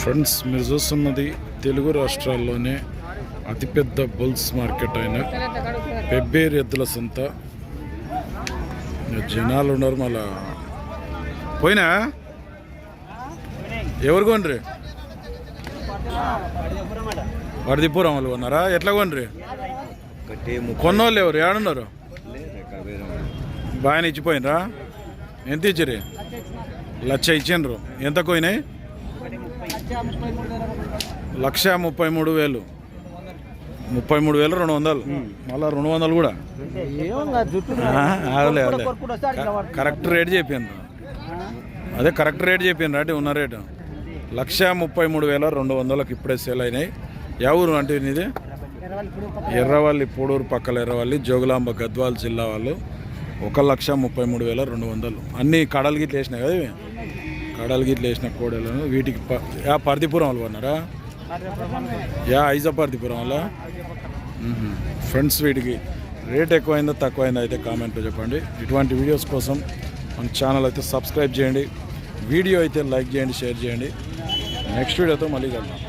Friends మీరు చూస్తున్నది తెలుగు రాష్ట్రాల్లోనే అతిపెద్ద బుల్స్ మార్కెట్ అయిన పెబ్బేరు ఎద్దుల సంత. జనాలు ఉన్నారు మళ్ళా. పోయినా? ఎవరు కొనరి? వడదిపురం వాళ్ళు కొన్నారా? ఎట్లా కొనరి? కొన్నోళ్ళు ఎవరు? ఏడున్నారు? బాగానే ఇచ్చిపోయినరా? ఎంత ఇచ్చిరి లచ్చ ఇచ్చిండ్రు. ఎంత పోయినాయి లక్ష ముప్పై మూడు వేలు. ముప్పై మూడు వేలు రెండు వందలు. మళ్ళా రెండు వందలు కూడా. ఆగలే క- కరెక్ట్ రేట్ చెప్పిండ్రు. అదే కరెక్ట్ రేట్ చెప్పిండ్రు అంటే ఉన్న రేటు. లక్ష ముప్పై మూడు వేల రెండు వందలకు ఇప్పుడే సేల్ అయినాయి. ఊరు అంటే ఇది ఎర్రవల్లి పూడూరు పక్కల ఎర్రవల్లి జోగులాంబ గద్వాల్ జిల్లా వాళ్ళు ఒక లక్ష ముప్పై మూడు వేల రెండు వందలు. అన్ని కడలు గిట్ల వేసినాయి కదా కడలు గిట్ల వేసిన కోడలను వీటికి ప- యా పర్దిపురం వాళ్ళు అన్నారా యా ఐజా పర్దిపురం వాళ్ళ ఫ్రెండ్స్ వీటికి రేట్ ఎక్కువైందో తక్కువైందో అయితే కామెంట్లో చెప్పండి. ఇటువంటి వీడియోస్ కోసం మన ఛానల్ అయితే సబ్స్క్రైబ్ చేయండి. వీడియో అయితే లైక్ చేయండి షేర్ చేయండి. నెక్స్ట్ వీడియోతో మళ్ళీ కలుద్దాం.